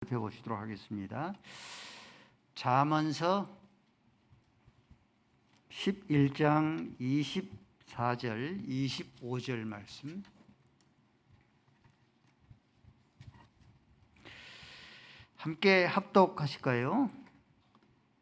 살펴보시도록 하겠습니다. 잠언서 11장 24절 25절 말씀 함께 합독하실까요?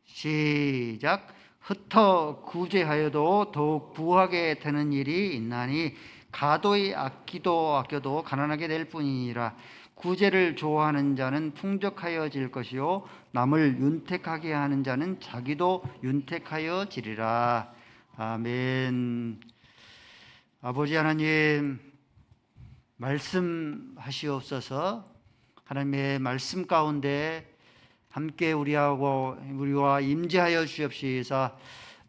시작 흩어 구제하여도 더욱 부하게 되는 일이 있나니 가도히 아끼도 아껴도 가난하게 될 뿐이니라 구제를 좋아하는 자는 풍족하여질 것이요 남을 윤택하게 하는 자는 자기도 윤택하여지리라. 아멘. 아버지 하나님 말씀하시옵소서. 하나님의 말씀 가운데 함께 우리하고 우리와 임재하여 주옵시사.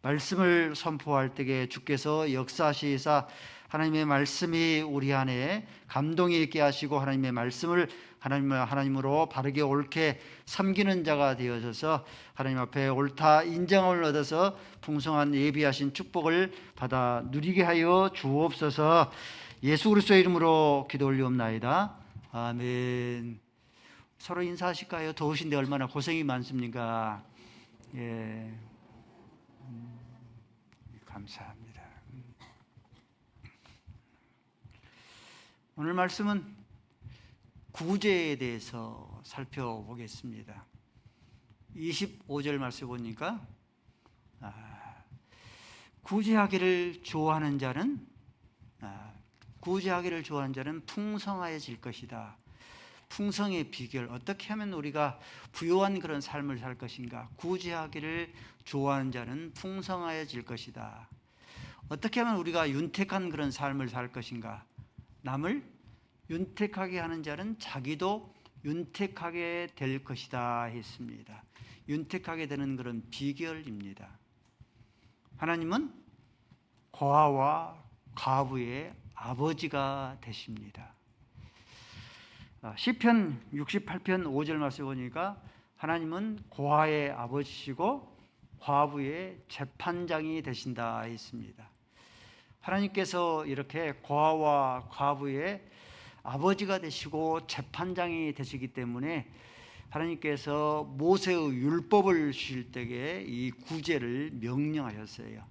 말씀을 선포할 때에 주께서 역사하시사 하나님의 말씀이 우리 안에 감동이 있게 하시고 하나님의 말씀을 하나님 하나님으로 바르게 옳게 섬기는 자가 되어져서 하나님 앞에 옳다 인정을 얻어서 풍성한 예비하신 축복을 받아 누리게 하여 주옵소서. 예수 그리스도의 이름으로 기도 올리옵나이다. 아멘. 서로 인사하실까요? 더우신데 얼마나 고생이 많습니까? 예. 음, 감사합니다. 오늘 말씀은 구제에 대해서 살펴보겠습니다. 25절 말씀 보니까 아, 구제하기를 좋아하는 자는 아, 구제하기를 좋아하는 자는 풍성하여질 것이다. 풍성의 비결 어떻게 하면 우리가 부유한 그런 삶을 살 것인가? 구제하기를 좋아하는 자는 풍성하여질 것이다. 어떻게 하면 우리가 윤택한 그런 삶을 살 것인가? 남을 윤택하게 하는 자는 자기도 윤택하게 될 것이다 했습니다. 윤택하게 되는 그런 비결입니다. 하나님은 고아와 과부의 아버지가 되십니다. 아, 시편 68편 5절 말씀 보니까 하나님은 고아의 아버지시고 과부의 재판장이 되신다 했습니다. 하나님께서 이렇게 고아와 과부의 아버지가 되시고 재판장이 되시기 때문에 하나님께서 모세의 율법을 주실 때에 이 구제를 명령하셨어요.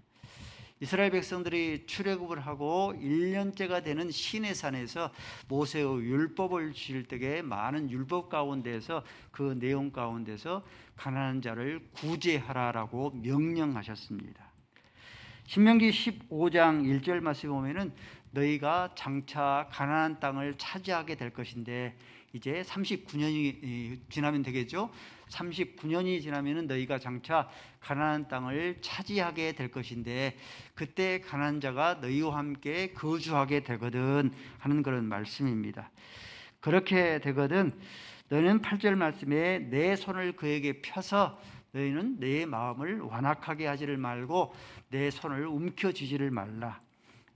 이스라엘 백성들이 출애굽을 하고 1년째가 되는 시내산에서 모세의 율법을 주실 때에 많은 율법 가운데서 그 내용 가운데서 가난한 자를 구제하라라고 명령하셨습니다. 신명기 15장 1절 말씀 보면은 너희가 장차 가나안 땅을 차지하게 될 것인데 이제 39년이 지나면 되겠죠. 39년이 지나면은 너희가 장차 가나안 땅을 차지하게 될 것인데 그때 가난한 자가 너희와 함께 거주하게 되거든 하는 그런 말씀입니다. 그렇게 되거든 너희는 8절 말씀에 내 손을 그에게 펴서 너희는 내 마음을 완악하게 하지를 말고 내 손을 움켜쥐지를 말라.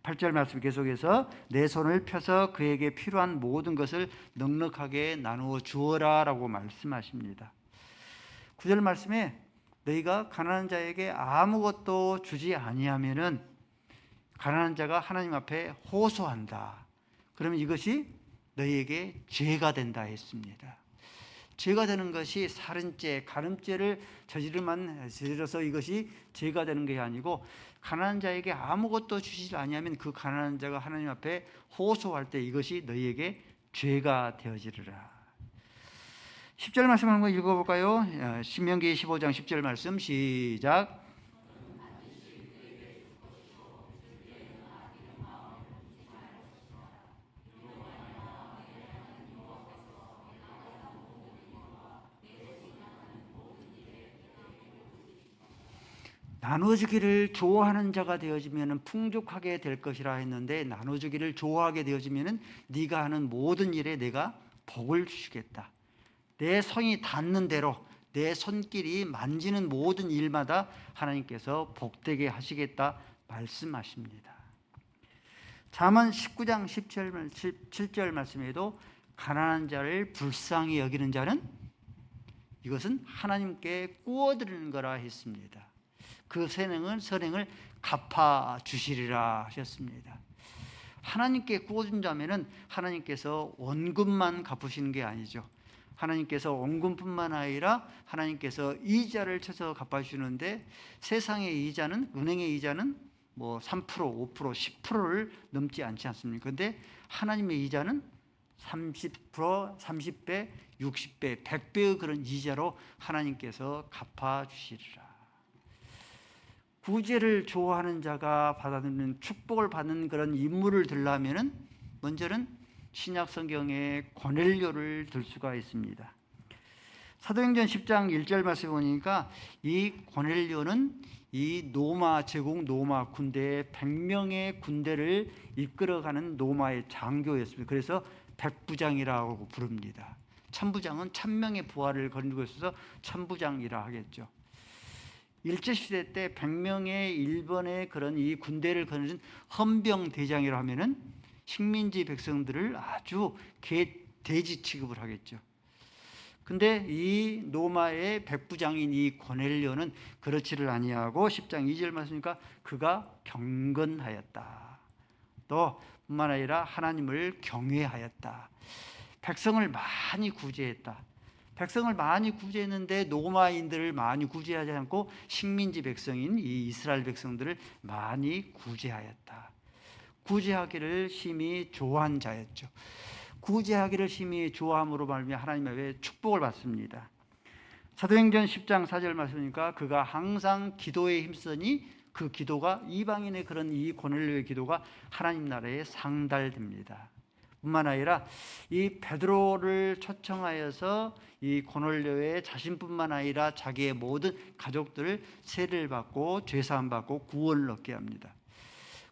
8절 말씀 계속해서 내 손을 펴서 그에게 필요한 모든 것을 넉넉하게 나누어 주어라 라고 말씀하십니다. 9절 말씀에 너희가 가난한 자에게 아무것도 주지 아니하면은 가난한 자가 하나님 앞에 호소한다. 그러면 이것이 너희에게 죄가 된다 했습니다. 죄가 되는 것이 살인죄, 가늠죄를 저지르만 저질러서 이것이 죄가 되는 게 아니고 가난한 자에게 아무것도 주시지 아니하면 그 가난한 자가 하나님 앞에 호소할 때 이것이 너희에게 죄가 되어지리라. 10절 말씀 한번 읽어볼까요? 신명기 15장 10절 말씀 시작. 나눠주기를 좋아하는 자가 되어지면 풍족하게 될 것이라 했는데 나눠주기를 좋아하게 되어지면 네가 하는 모든 일에 내가 복을 주시겠다. 내 손이 닿는 대로 내 손길이 만지는 모든 일마다 하나님께서 복되게 하시겠다 말씀하십니다. 잠언 19장 10절, 7절 말씀에도 가난한 자를 불쌍히 여기는 자는 이것은 하나님께 꾸어드리는 거라 했습니다. 그 선행을 선행을 갚아 주시리라 하셨습니다. 하나님께 구워준 자면은 하나님께서 원금만 갚으시는 게 아니죠. 하나님께서 원금뿐만 아니라 하나님께서 이자를 쳐서 갚아주는데 세상의 이자는 은행의 이자는 뭐 3%, 5%, 10%를 넘지 않지 않습니까? 근데 하나님의 이자는 30%, 30배, 60배, 100배의 그런 이자로 하나님께서 갚아 주시리라. 구제를 좋아하는 자가 받아들이는 축복을 받는 그런 인물을 들라면은 먼저는 신약 성경의 고넬료를 들 수가 있습니다. 사도행전 10장 1절 말씀 보니까 이 고넬료는 이 노마 제국 노마 군대의 100명의 군대를 이끌어가는 노마의 장교였습니다. 그래서 백부장이라고 부릅니다. 천부장은 천명의 부하를 거느리고 있어서 천부장이라 하겠죠. 일제 시대 때 100명의 일본의 그런 이 군대를 거느린 헌병 대장이라 하면은 식민지 백성들을 아주 개 돼지 취급을 하겠죠. 근데 이 노마의 백부장인 이 고넬료는 그렇지를 아니하고 10장 2절 말씀이니까 그가 경건하였다. 또 뿐만 아니라 하나님을 경외하였다. 백성을 많이 구제했다. 백성을 많이 구제했는데 노마인들을 많이 구제하지 않고 식민지 백성인 이 이스라엘 백성들을 많이 구제하였다. 구제하기를 심히 좋아한 자였죠. 구제하기를 심히 좋아함으로 말미암아 하나님의 축복을 받습니다. 사도행전 10장 4절 말씀이니까 그가 항상 기도에 힘쓰니 그 기도가 이방인의 그런 이 고넬료의 기도가 하나님 나라에 상달됩니다. 뿐만 아니라 이 베드로를 초청하여서 이 고넬료의 자신뿐만 아니라 자기의 모든 가족들을 세례를 받고 죄사함 받고 구원을 얻게 합니다.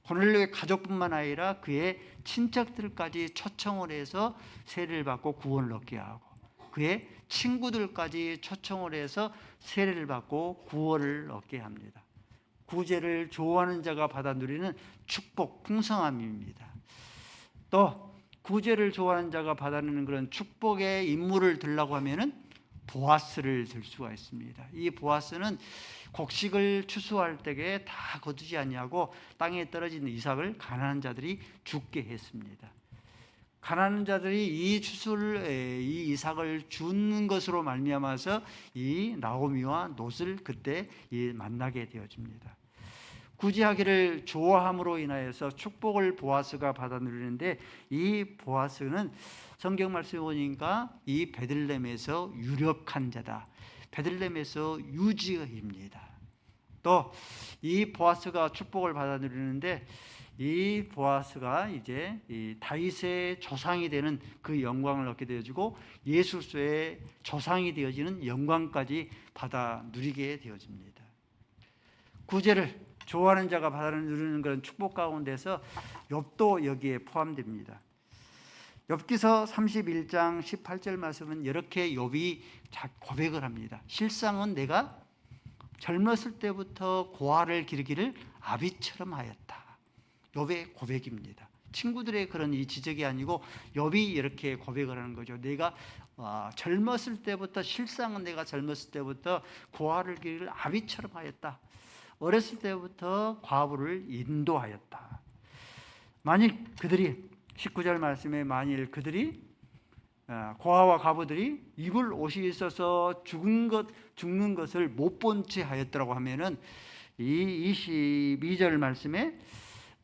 고넬료의 가족뿐만 아니라 그의 친척들까지 초청을 해서 세례를 받고 구원을 얻게 하고 그의 친구들까지 초청을 해서 세례를 받고 구원을 얻게 합니다. 구제를 좋아하는 자가 받아 누리는 축복, 풍성함입니다. 또 구제를 좋아하는 자가 받아내는 그런 축복의 인물을 들라고 하면은 보아스를 들 수가 있습니다. 이 보아스는 곡식을 추수할 때에 다 거두지 아니하고 땅에 떨어진 이삭을 가난한 자들이 죽게 했습니다. 가난한 자들이 이 추수를 이 이삭을 주는 것으로 말미암아서 이 나오미와 롯을 그때 만나게 되어집니다. 구제하기를 좋아함으로 인하여서 축복을 보아스가 받아 누리는데 이 보아스는 성경 말씀에 보니까 이 베들렘에서 유력한 자다. 베들렘에서 유지입니다. 또 이 보아스가 축복을 받아 누리는데 이 보아스가 이제 이 다윗의 조상이 되는 그 영광을 얻게 되어지고 예수의 조상이 되어지는 영광까지 받아 누리게 되어집니다. 구제를 좋아하는 자가 받아 누리는 그런 축복 가운데서 욥도 여기에 포함됩니다. 엽기서 31장 18절 말씀은 이렇게 욥이 고백을 합니다. 실상은 내가 젊었을 때부터 고아를 기르기를 아비처럼 하였다. 욥의 고백입니다. 친구들의 그런 이 지적이 아니고 욥이 이렇게 고백을 하는 거죠. 내가 어, 젊었을 때부터 실상은 내가 젊었을 때부터 고아를 기르기를 아비처럼 하였다. 어렸을 때부터 과부를 인도하였다. 만일 그들이 19절 말씀에 만일 그들이 아, 고아와 과부들이 입을 옷이 있어서 죽은 것 죽는 것을 못 본 채 하였더라고 하면은 이 22절 말씀에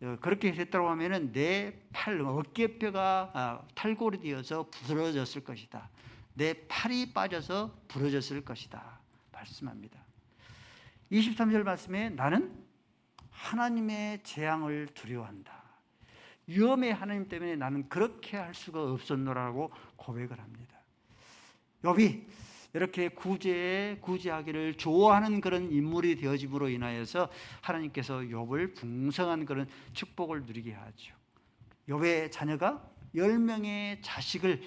어, 그렇게 했다고 하면은 내 팔 어깨뼈가 아, 탈골이 되어서 부러졌을 것이다. 내 팔이 빠져서 부러졌을 것이다. 말씀합니다. 23절 말씀에 나는 하나님의 재앙을 두려워한다. 위험의 하나님 때문에 나는 그렇게 할 수가 없었노라고 고백을 합니다. 욥이 이렇게 구제에 구제하기를 좋아하는 그런 인물이 되어짐으로 인하여서 하나님께서 욥을 풍성한 그런 축복을 누리게 하죠. 욥의 자녀가 10명의 자식을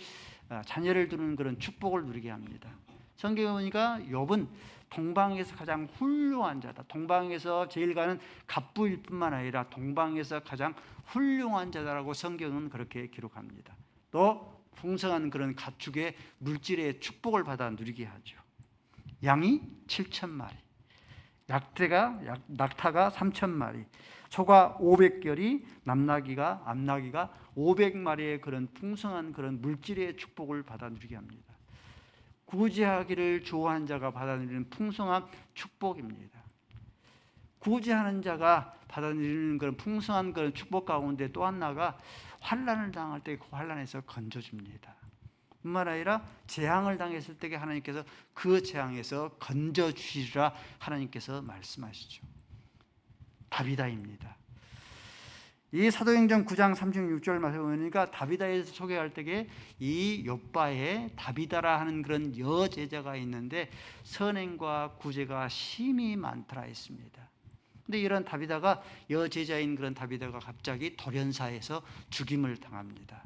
아, 자녀를 두는 그런 축복을 누리게 합니다. 성경에 보니까 욥은 동방에서 가장 훌륭한 자다. 동방에서 제일 가는 갑부일 뿐만 아니라 동방에서 가장 훌륭한 자다라고 성경은 그렇게 기록합니다. 또 풍성한 그런 가축의 물질의 축복을 받아 누리게 하죠. 양이 7천 마리, 약대가 낙타가 3천 마리, 소가 500결이, 남나기가 암나기가 500마리의 그런 풍성한 그런 물질의 축복을 받아 누리게 합니다. 구제하기를 좋아하는 자가 받아들이는 풍성한 축복입니다. 구제하는 자가 받아들이는 그런 풍성한 그런 축복 가운데 또 하나가 환란을 당할 때 그 환란에서 건져줍니다. 뿐만 아니라 재앙을 당했을 때 하나님께서 그 재앙에서 건져 주시리라 하나님께서 말씀하시죠. 다비다입니다. 이 사도행전 9장 36절 말씀 보니까 다비다에서 소개할 때에 이 요바에 다비다라 하는 그런 여제자가 있는데 선행과 구제가 심히 많더라 했습니다. 근데 이런 다비다가 여제자인 그런 다비다가 갑자기 돌연사에서 죽임을 당합니다.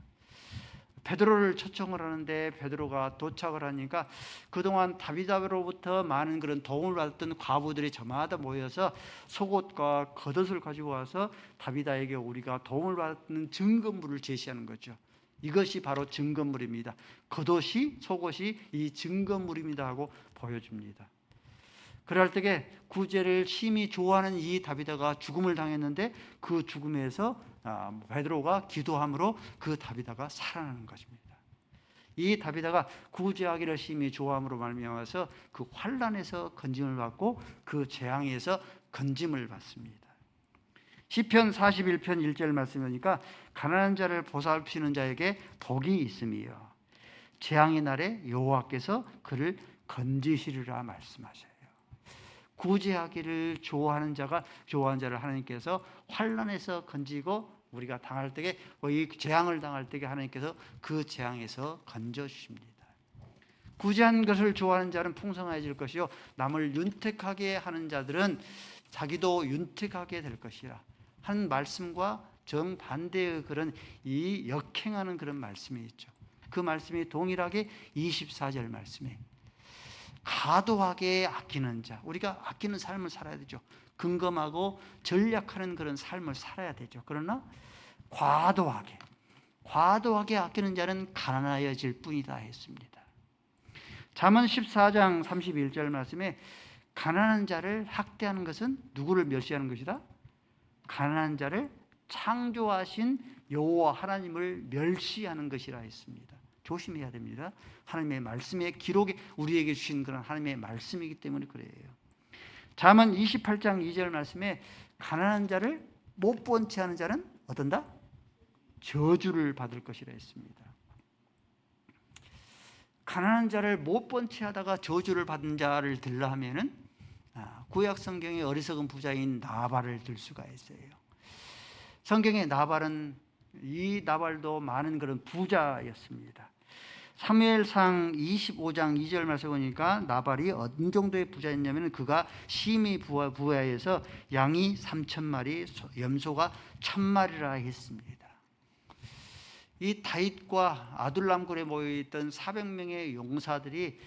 베드로를 초청을 하는데 베드로가 도착을 하니까 그동안 다비다로부터 많은 그런 도움을 받았던 과부들이 저마다 모여서 속옷과 겉옷을 가지고 와서 다비다에게 우리가 도움을 받았는 증거물을 제시하는 거죠. 이것이 바로 증거물입니다. 겉옷이 속옷이 이 증거물입니다 하고 보여줍니다. 그럴 때에 구제를 심히 좋아하는 이 다비다가 죽음을 당했는데 그 죽음에서 아, 베드로가 기도함으로 그 다비다가 살아나는 것입니다. 이 다비다가 구제하기를 심히 좋아함으로 말미암아서 그 환란에서 건짐을 받고 그 재앙에서 건짐을 받습니다. 시편 41편 1절 말씀이니까 가난한 자를 보살피는 자에게 복이 있음이요 재앙의 날에 여호와께서 그를 건지시리라 말씀하셔요. 구제하기를 좋아하는 자가 좋아하는 자를 하나님께서 환란에서 건지고 우리가 당할 때에 이 재앙을 당할 때에 하나님께서 그 재앙에서 건져 주십니다. 구제한 것을 좋아하는 자는 풍성해질 것이요 남을 윤택하게 하는 자들은 자기도 윤택하게 될 것이라 한 말씀과 정반대의 그런 이 역행하는 그런 말씀이 있죠. 그 말씀이 동일하게 24절 말씀에 과도하게 아끼는 자. 우리가 아끼는 삶을 살아야 되죠. 근검하고 전략하는 그런 삶을 살아야 되죠. 그러나 과도하게 과도하게 아끼는 자는 가난하여질 뿐이다 했습니다. 잠언 14장 31절 말씀에 가난한 자를 학대하는 것은 누구를 멸시하는 것이다? 가난한 자를 창조하신 여호와 하나님을 멸시하는 것이라 했습니다. 조심해야 됩니다. 하나님의 말씀의 기록에 우리에게 주신 그런 하나님의 말씀이기 때문에 그래요. 잠언 28장 2절 말씀에 가난한 자를 못 본 채 하는 자는 어떤다? 저주를 받을 것이라 했습니다. 가난한 자를 못 본 채 하다가 저주를 받은 자를 들라 하면은 아, 구약 성경의 어리석은 부자인 나발을 들 수가 있어요. 성경의 나발은 이 나발도 많은 그런 부자였습니다. 사무엘상 25장 2절 말씀 보니까 나발이 어느 정도의 부자였냐면 그가 심히 부하, 부하에서 양이 3천 마리, 염소가 천 마리라 했습니다. 이 다윗과 아둘람굴에 모여 있던 400명의 용사들이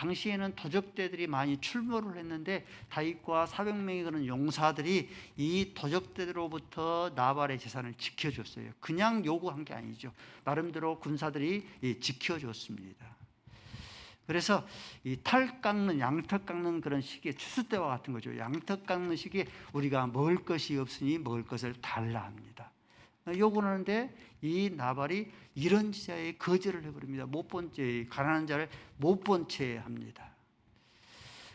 당시에는 도적대들이 많이 출몰을 했는데 다윗과 400명의 그런 용사들이 이 도적대로부터 나발의 재산을 지켜줬어요. 그냥 요구한 게 아니죠. 나름대로 군사들이 지켜줬습니다. 그래서 이 탈 깎는 양턱 깎는 그런 시기에 추수 때와 같은 거죠. 양턱 깎는 시기에 우리가 먹을 것이 없으니 먹을 것을 달라 합니다. 요구하는데 이 나발이 이런 자에 거절을 해버립니다. 못본 채, 가난한 자를 못 본 채 합니다.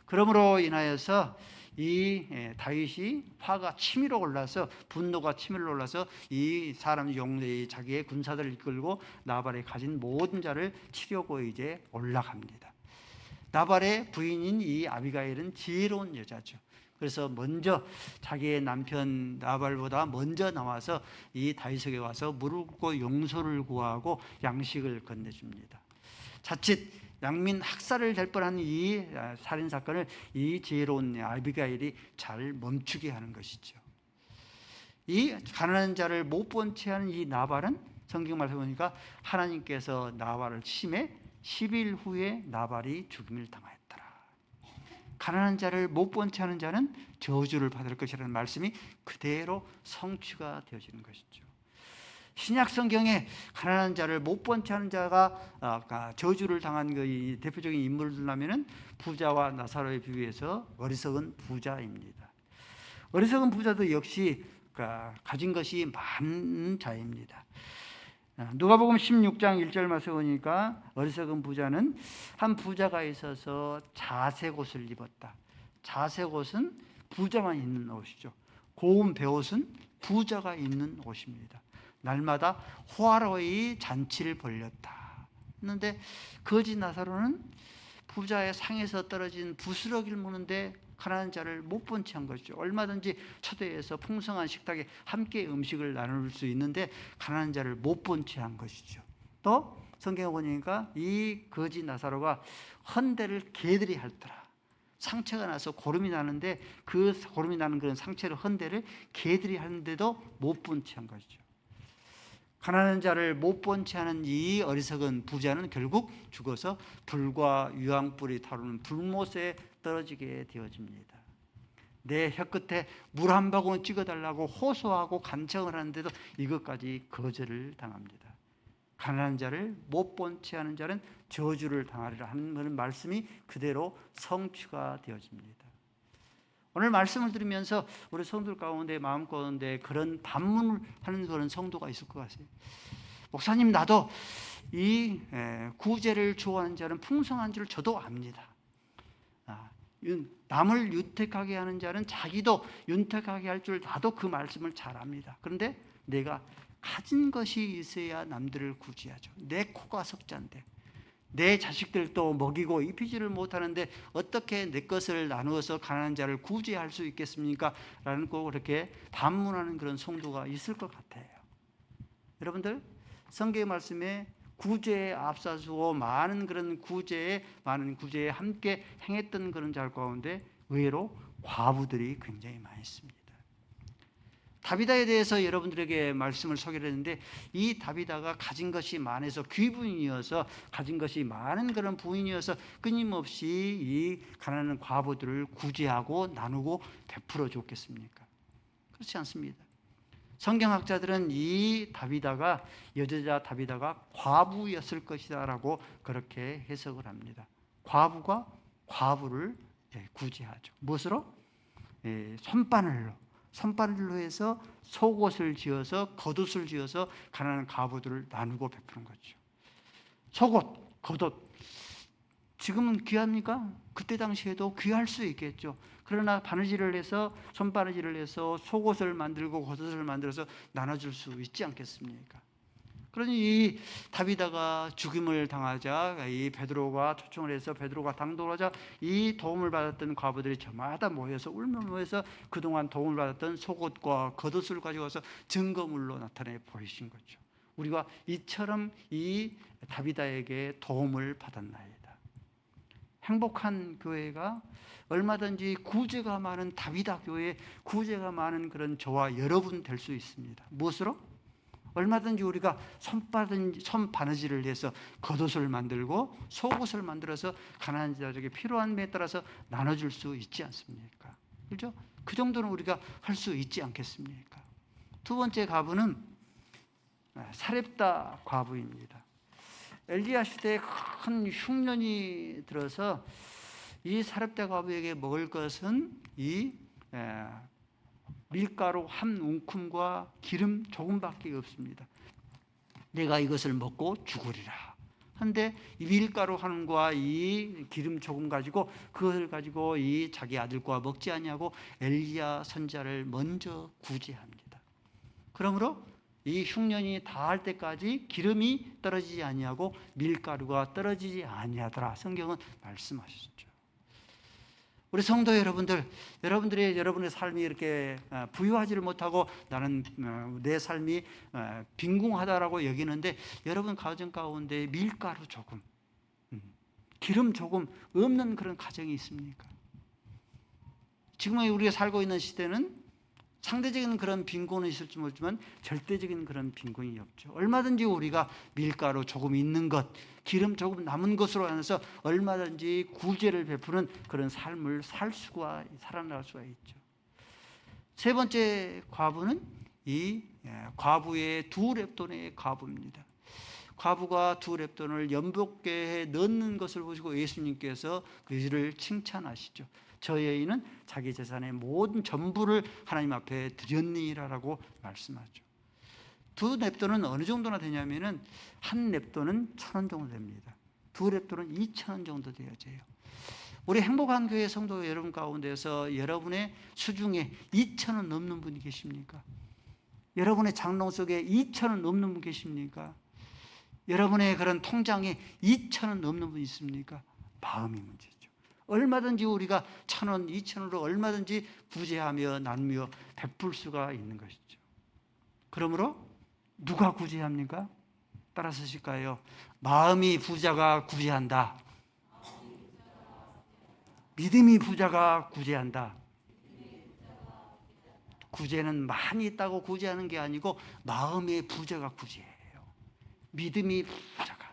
그러므로 인하여서 이 예, 다윗이 화가 치밀어 올라서 분노가 치밀어 올라서 이 사람 용례 자기의 군사들을 이끌고 나발에 가진 모든 자를 치려고 이제 올라갑니다. 나발의 부인인 이 아비가일은 지혜로운 여자죠. 그래서 먼저 자기의 남편 나발보다 먼저 나와서 이 다윗에게 와서 무릎 꿇고 용서를 구하고 양식을 건네줍니다. 자칫 양민 학살을 될 뻔한 이 살인 사건을 이 지혜로운 아비가일이 잘 멈추게 하는 것이죠. 이 가난한 자를 못 본 채 하는 이 나발은 성경 말씀 보니까 하나님께서 나발을 심해 10일 후에 나발이 죽임을 당하였다. 가난한 자를 못 본채 하는 자는 저주를 받을 것이라는 말씀이 그대로 성취가 되어지는 것이죠. 신약 성경에 가난한 자를 못 본채 하는 자가 아, 저주를 당한 그 대표적인 인물들라면은 부자와 나사로에 비교해서 어리석은 부자입니다. 어리석은 부자도 역시 가진 것이 많은 자입니다. 아, 누가복음 16장 1절 말씀 보니까 어리석은 부자는 한 부자가 있어서 자색 옷을 입었다. 자색 옷은 부자만 입는 옷이죠. 고운 베옷은 부자가 입는 옷입니다. 날마다 호화로이 잔치를 벌렸다. 했는데 거지 나사로는 부자의 상에서 떨어진 부스러기를 무는데 가난한 자를 못 본 채 한 것이죠. 얼마든지 초대해서 풍성한 식탁에 함께 음식을 나눌 수 있는데 가난한 자를 못 본 채 한 것이죠. 또 성경에 보니까 이 거지 나사로가 헌대를 개들이 핥더라. 상처가 나서 고름이 나는데 그 고름이 나는 그런 상처를 헌대를 개들이 하는데도 못 본 채 한 것이죠. 가난한 자를 못 본 채 하는 이 어리석은 부자는 결국 죽어서 불과 유황불이 타오르는 불못에 떨어지게 되어집니다. 내 혀끝에 물 한 바구니 찍어달라고 호소하고 간청을 하는데도 이것까지 거절을 당합니다. 가난한 자를 못 본 채 하는 자는 저주를 당하리라 하는 말씀이 그대로 성취가 되어집니다. 오늘 말씀을 들으면서 우리 성도들 가운데 마음 가운데 그런 반문을 하는 그런 성도가 있을 것 같아요. 목사님 나도 이 에, 구제를 좋아하는 자는 풍성한 줄 저도 압니다. 남을 윤택하게 하는 자는 자기도 윤택하게 할 줄 나도 그 말씀을 잘 압니다. 그런데 내가 가진 것이 있어야 남들을 구제하죠. 내 코가 석잔데 내 자식들도 먹이고 입히지를 못하는데 어떻게 내 것을 나누어서 가난한 자를 구제할 수 있겠습니까? 라는 꼭 그렇게 반문하는 그런 성도가 있을 것 같아요. 여러분들 성경의 말씀에 구제에 앞서서 많은 그런 구제에 많은 구제에 함께 행했던 그런 자 가운데 의외로 과부들이 굉장히 많이 있습니다. 다비다에 대해서 여러분들에게 말씀을 소개를 했는데 이 다비다가 가진 것이 많아서 귀부인이어서 가진 것이 많은 그런 부인이어서 끊임없이 이 가난한 과부들을 구제하고 나누고 베풀어 줬겠습니까? 그렇지 않습니다. 성경학자들은 이 다비다가 여자자 다비다가 과부였을 것이다라고 그렇게 해석을 합니다. 과부가 과부를 예, 구제하죠. 무엇으로? 예, 손바늘로 손바늘로 해서 속옷을 지어서 겉옷을 지어서 가난한 과부들을 나누고 베푸는 거죠. 속옷, 겉옷. 지금은 귀합니까? 그때 당시에도 귀할 수 있겠죠. 그러나 바느질을 해서 손바느질을 해서 속옷을 만들고 겉옷을 만들어서 나눠줄 수 있지 않겠습니까? 그러니 이 다비다가 죽임을 당하자 이 베드로가 초청을 해서 베드로가 당도하자 이 도움을 받았던 과부들이 저마다 모여서 울며 모여서 그동안 도움을 받았던 속옷과 겉옷을 가지고 와서 증거물로 나타내 보이신 거죠. 우리가 이처럼 이 다비다에게 도움을 받았나이다. 행복한 교회가 얼마든지 구제가 많은 다비다 교회, 구제가 많은 그런 저와 여러분 될 수 있습니다. 무엇으로? 얼마든지 우리가 손바른 손 바느질을 해서 겉옷을 만들고 속옷을 만들어서 가난한 자에게 필요한 에 따라서 나눠줄 수 있지 않습니까? 그렇죠? 그 정도는 우리가 할 수 있지 않겠습니까? 두 번째 과부는 사렙다 과부입니다. 엘리야 시대에 큰 흉년이 들어서 이 사렙다 과부에게 먹을 것은 이 에, 밀가루 한 웅큼과 기름 조금밖에 없습니다. 내가 이것을 먹고 죽으리라. 한데 이 밀가루 한과 이 기름 조금 가지고 그것을 가지고 이 자기 아들과 먹지 아니하고 엘리야 선자를 먼저 구제합니다. 그러므로 이 흉년이 다할 때까지 기름이 떨어지지 아니하고 밀가루가 떨어지지 아니하더라. 성경은 말씀하셨죠. 우리 성도 여러분들, 여러분들의 여러분의 삶이 이렇게 어, 부유하지를 못하고 나는 어, 내 삶이 어, 빈궁하다라고 여기는데 여러분 가정 가운데 밀가루 조금, 음, 기름 조금 없는 그런 가정이 있습니까? 지금 우리가 살고 있는 시대는 상대적인 그런 빈곤은 있을지 모르지만 절대적인 그런 빈곤이 없죠. 얼마든지 우리가 밀가루 조금 있는 것, 기름 조금 남은 것으로 해서 얼마든지 구제를 베푸는 그런 삶을 살 수가 살아날 수가 있죠. 세 번째 과부는 이 예, 과부의 두 랩돈의 과부입니다. 과부가 두 랩돈을 연복계에 넣는 것을 보시고 예수님께서 그를 칭찬하시죠. 저 여인은 자기 재산의 모든 전부를 하나님 앞에 드렸니라라고 말씀하죠. 두 냅돈은 어느 정도나 되냐면은 한 냅돈은 천 원 정도 됩니다. 두 냅돈은 이천 원 정도 되어져요. 우리 행복한 교회 성도 여러분 가운데서 여러분의 수중에 이천 원 넘는 분이 계십니까? 여러분의 장롱 속에 이천 원 넘는 분 계십니까? 여러분의 그런 통장에 이천 원 넘는 분 있습니까? 마음이 문제죠. 얼마든지 우리가 천 원, 이천 원으로 얼마든지 구제하며 나누며 베풀 수가 있는 것이죠. 그러므로 누가 구제합니까? 따라 쓰실까요? 마음이 부자가 구제한다. 믿음이 부자가 구제한다. 구제는 많이 있다고 구제하는 게 아니고 마음의 부자가 구제해요. 믿음이 부자가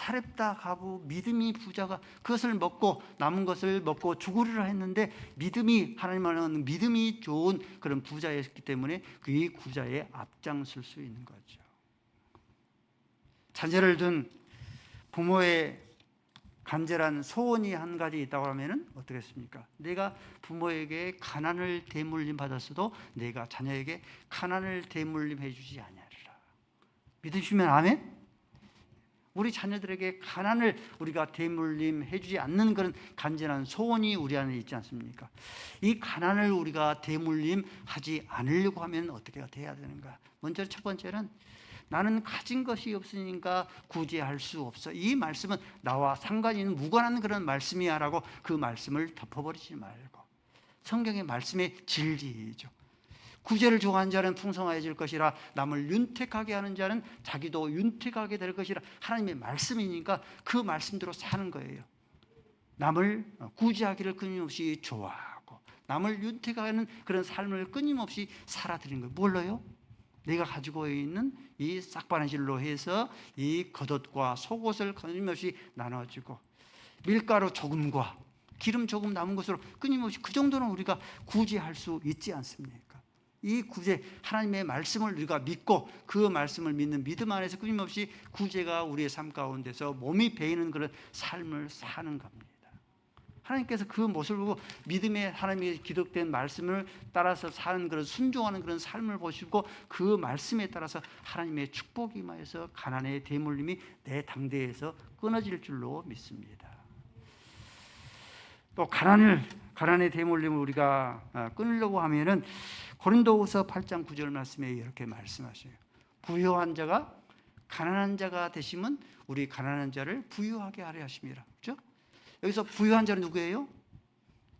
사렙다 가부 믿음이 부자가 그것을 먹고 남은 것을 먹고 죽으리라 했는데 믿음이 하나님은 믿음이 좋은 그런 부자였기 때문에 그 부자에 앞장설 수 있는 거죠. 자녀를 둔 부모의 간절한 소원이 한 가지 있다고 하면은 어떻겠습니까? 내가 부모에게 가난을 대물림 받았어도 내가 자녀에게 가난을 대물림 해주지 아니하리라. 믿으시면 아멘. 우리 자녀들에게 가난을 우리가 대물림 해 주지 않는 그런 간절한 소원이 우리 안에 있지 않습니까? 이 가난을 우리가 대물림 하지 않으려고 하면 어떻게 돼야 되는가? 먼저 첫 번째는 나는 가진 것이 없으니까 구제할 수 없어. 이 말씀은 나와 상관이 있는 무관한 그런 말씀이야라고 그 말씀을 덮어버리지 말고 성경의 말씀의 진리죠. 구제를 좋아하는 자는 풍성해질 것이라 남을 윤택하게 하는 자는 자기도 윤택하게 될 것이라 하나님의 말씀이니까 그 말씀대로 사는 거예요. 남을 구제하기를 끊임없이 좋아하고 남을 윤택하는 그런 삶을 끊임없이 살아드리는 거예요. 뭘로요? 내가 가지고 있는 이 싹바느질로 해서 이 겉옷과 속옷을 끊임없이 나눠주고 밀가루 조금과 기름 조금 남은 것으로 끊임없이 그 정도는 우리가 구제할 수 있지 않습니까? 이 구제 하나님의 말씀을 우리가 믿고 그 말씀을 믿는 믿음 안에서 끊임없이 구제가 우리의 삶 가운데서 몸이 배이는 그런 삶을 사는 겁니다. 하나님께서 그 모습을 보고 믿음의 하나님의 기록된 말씀을 따라서 사는 그런 순종하는 그런 삶을 보시고 그 말씀에 따라서 하나님의 축복이 임하여서 가난의 대물림이 내 당대에서 끊어질 줄로 믿습니다. 또 가난을 가난의 대물림을 우리가 아, 끊으려고 하면은 고린도후서 8장 9절 말씀에 이렇게 말씀하셔요. 부유한 자가 가난한 자가 되시면 우리 가난한 자를 부유하게 하려 하심이라. 그렇죠? 여기서 부유한 자는 누구예요?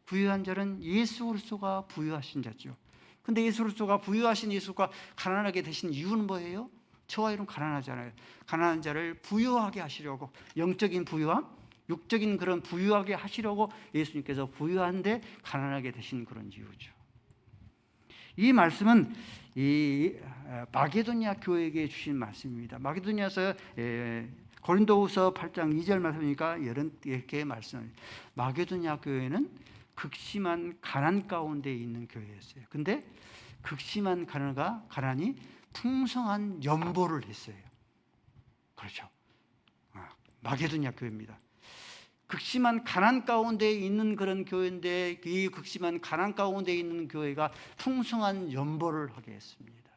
부유한 자는 예수 그리스도가 부유하신 자죠. 근데 예수 그리스도가 부유하신 예수가 가난하게 되신 이유는 뭐예요? 저와 여러분 가난하잖아요. 가난한 자를 부유하게 하시려고 영적인 부유함, 육적인 그런 부유하게 하시려고 예수님께서 부유한데 가난하게 되신 그런 이유죠. 이 말씀은 이 마게도니아 교회에게 주신 말씀입니다. 마게도니아서 고린도후서 8장 2절 말씀이니까 이렇게 말씀을 마게도니아 교회는 극심한 가난 가운데 있는 교회였어요. 근데 극심한 가난가 가난이 풍성한 연보를 했어요. 그렇죠. 아, 마게도니아 교회입니다. 극심한 가난 가운데 있는 그런 교회인데 이 극심한 가난 가운데 있는 교회가 풍성한 연보를 하게 했습니다.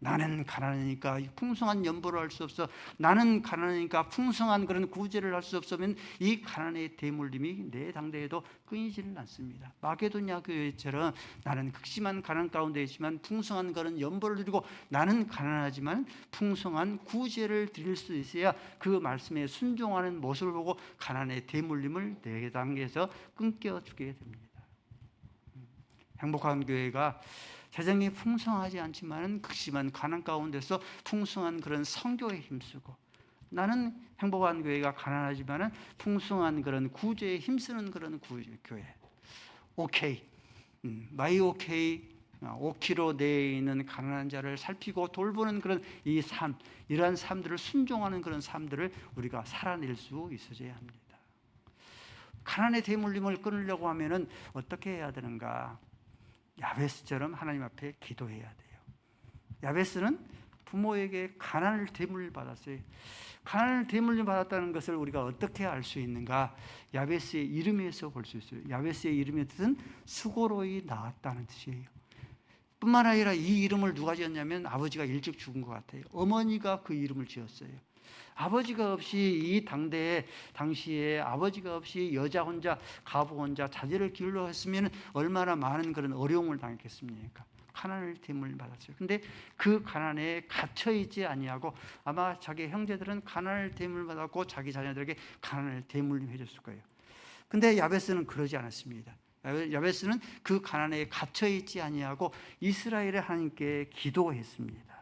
나는 가난하니까 풍성한 연보를 할 수 없어. 나는 가난하니까 풍성한 그런 구제를 할 수 없으면 이 가난의 대물림이 내 당대에도 끊이지는 않습니다. 마게도냐 교회처럼 나는 극심한 가난 가운데 있지만 풍성한 그런 연보를 드리고 나는 가난하지만 풍성한 구제를 드릴 수 있어야 그 말씀에 순종하는 모습을 보고 가난의 대물림을 내 당대에서 끊겨주게 됩니다. 음, 행복한 교회가 재정이 풍성하지 않지만은 극심한 가난 가운데서 풍성한 그런 성교에 힘쓰고 나는 행복한 교회가 가난하지만은 풍성한 그런 구제에 힘쓰는 그런 구제, 교회. 오케이, 음, 마이 오케이, 5km 내에 있는 가난한 자를 살피고 돌보는 그런 이 삶, 이러한 삶들을 순종하는 그런 삶들을 우리가 살아낼 수 있어야 합니다. 가난의 대물림을 끊으려고 하면은 어떻게 해야 되는가? 야베스처럼 하나님 앞에 기도해야 돼요. 야베스는 부모에게 가난을 대물 받았어요. 가난을 대물림 받았다는 것을 우리가 어떻게 알 수 있는가? 야베스의 이름에서 볼 수 있어요. 야베스의 이름의 뜻은 수고로이 나았다는 뜻이에요. 뿐만 아니라 이 이름을 누가 지었냐면 아버지가 일찍 죽은 것 같아요. 어머니가 그 이름을 지었어요. 아버지가 없이 이 당대에 당시에 아버지가 없이 여자 혼자 가부 혼자 자제를 길러 했으면 얼마나 많은 그런 어려움을 당했겠습니까? 가난을 대물 받았어요. 근데 그 가난에 갇혀 있지 아니하고 아마 자기 형제들은 가난을 대물 받았고 자기 자녀들에게 가난을 대물림해 줬을 거예요. 근데 야베스는 그러지 않았습니다. 야베- 야베스는 그 가난에 갇혀 있지 아니하고 이스라엘의 하나님께 기도했습니다.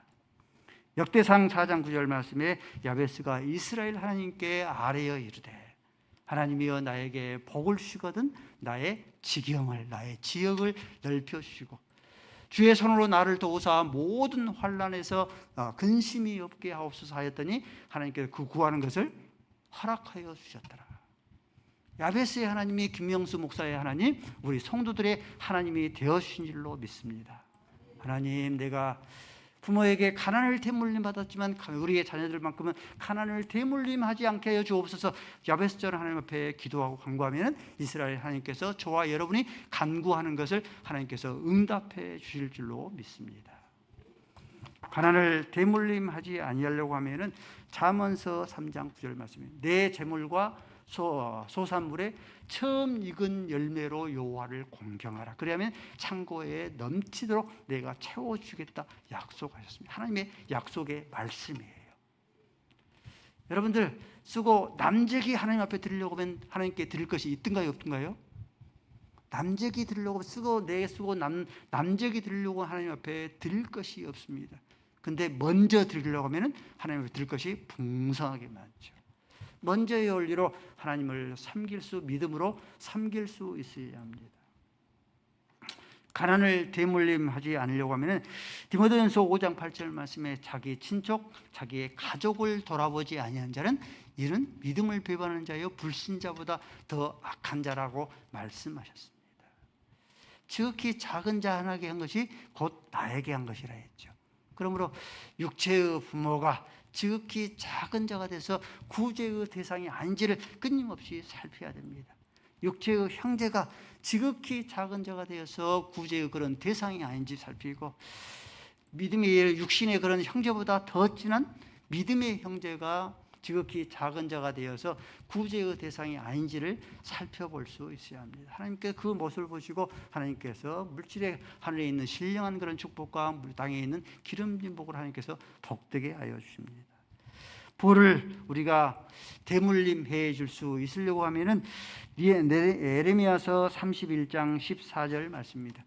역대상 4장 9절 말씀에 야베스가 이스라엘 하나님께 아뢰어 이르되 하나님이여 나에게 복을 주시거든 나의 지경을 나의 지역을 넓혀 주시고 주의 손으로 나를 도우사 모든 환란에서 어, 근심이 없게 하옵소서 하였더니 하나님께서 그 구하는 것을 허락하여 주셨더라. 야베스의 하나님이 김명수 목사의 하나님, 우리 성도들의 하나님이 되어 주신 줄로 믿습니다. 하나님, 내가 부모에게 가난을 대물림 받았지만 우리의 자녀들만큼은 가난을 대물림하지 않게 하여 주옵소서. 야베스전 하나님 앞에 기도하고 간구하면 이스라엘 하나님께서 저와 여러분이 간구하는 것을 하나님께서 응답해 주실 줄로 믿습니다. 가난을 대물림하지 아니하려고 하면은 잠언서 3장 9절 말씀에 내 재물과 소, 소산물에 처음 익은 열매로 여호와를 공경하라. 그러면 창고에 넘치도록 내가 채워주겠다 약속하셨습니다. 하나님의 약속의 말씀이에요. 여러분들 쓰고 남재기 하나님 앞에 드리려고 하면 하나님께 드릴 것이 있든가요 없든가요? 남재기 드리려고 쓰고 내 쓰고 남 남재기 드리려고 하나님 앞에 드릴 것이 없습니다. 근데 먼저 드리려고 하면은 하나님 앞에 드릴 것이 풍성하게 많죠. 먼저의 원리로 하나님을 섬길 수 믿음으로 섬길 수 있어야 합니다. 가난을 대물림하지 않으려고 하면은 디모데전서 5장 8절 말씀에 자기 친족, 자기의 가족을 돌아보지 아니한 자는 이는 믿음을 배반하는 자여 불신자보다 더 악한 자라고 말씀하셨습니다. 지극히 작은 자 하나에게 한 것이 곧 나에게 한 것이라 했죠. 그러므로 육체의 부모가 지극히 작은 자가 돼서 구제의 대상이 아닌지를 끊임없이 살펴야 됩니다. 육체의 형제가 지극히 작은 자가 되어서 구제의 그런 대상이 아닌지 살피고 믿음의 육신의 그런 형제보다 더 진한 믿음의 형제가 지극히 작은 자가 되어서 구제의 대상이 아닌지를 살펴볼 수 있어야 합니다. 하나님께 그 모습을 보시고 하나님께서 물질의 하늘에 있는 신령한 그런 축복과 물 땅에 있는 기름진 복을 하나님께서 복되게 하여 주십니다. 볼을 우리가 대물림해 줄 수 있으려고 하면은 에레미야서 31장 14절 말씀입니다.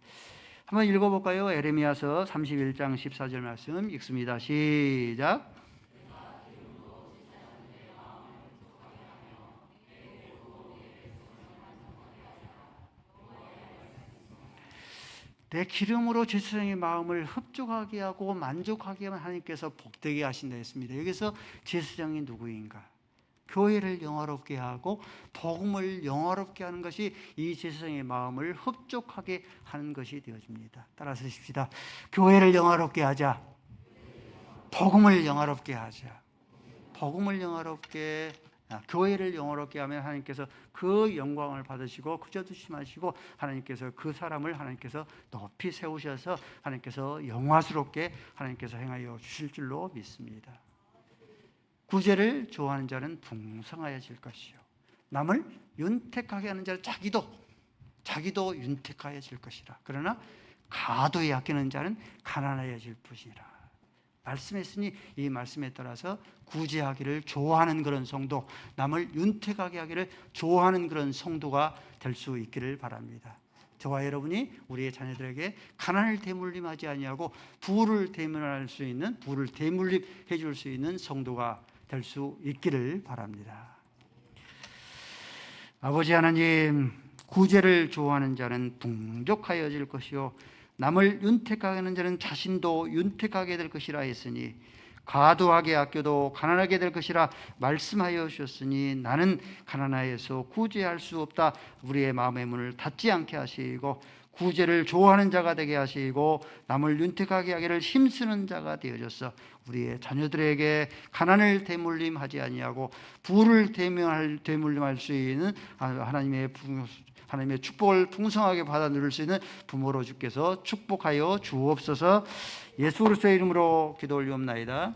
한번 읽어볼까요? 에레미야서 31장 14절 말씀 읽습니다. 시작. 내 기름으로 제사장의 마음을 흡족하게 하고 만족하게 하면 하나님께서 복되게 하신다 했습니다. 여기서 제사장이 누구인가? 교회를 영화롭게 하고 복음을 영화롭게 하는 것이 이 제사장의 마음을 흡족하게 하는 것이 되어집니다. 따라서 하십시다. 교회를 영화롭게 하자. 복음을 영화롭게 하자. 복음을 영화롭게 아, 교회를 영화롭게 하면 하나님께서 그 영광을 받으시고 그저 두지 마시고 하나님께서 그 사람을 하나님께서 높이 세우셔서 하나님께서 영화스럽게 하나님께서 행하여 주실 줄로 믿습니다. 구제를 좋아하는 자는 풍성하여질 것이요 남을 윤택하게 하는 자는 자기도 자기도 윤택하여질 것이라. 그러나 가도에 아끼는 자는 가난하여질 뿐이라. 말씀했으니 이 말씀에 따라서 구제하기를 좋아하는 그런 성도, 남을 윤택하게 하기를 좋아하는 그런 성도가 될 수 있기를 바랍니다. 저와 여러분이 우리의 자녀들에게 가난을 대물림하지 아니하고 부를 대물할 수 있는 부를 대물림해 줄 수 있는 성도가 될 수 있기를 바랍니다. 아버지 하나님, 구제를 좋아하는 자는 풍족하여질 것이요 남을 윤택하게 하는 자는 자신도 윤택하게 될 것이라 했으니 과도하게 아껴도 가난하게 될 것이라 말씀하여 주셨으니 나는 가난하여서 구제할 수 없다. 우리의 마음의 문을 닫지 않게 하시고 구제를 좋아하는 자가 되게 하시고 남을 윤택하게 하기를 힘쓰는 자가 되어져서 우리의 자녀들에게 가난을 대물림하지 아니하고 부를 대물림할 수 있는 하나님의 부- 하나님의 축복을 풍성하게 받아 누릴 수 있는 부모로 주께서 축복하여 주옵소서 예수 그리스도의 이름으로 기도 올리옵나이다.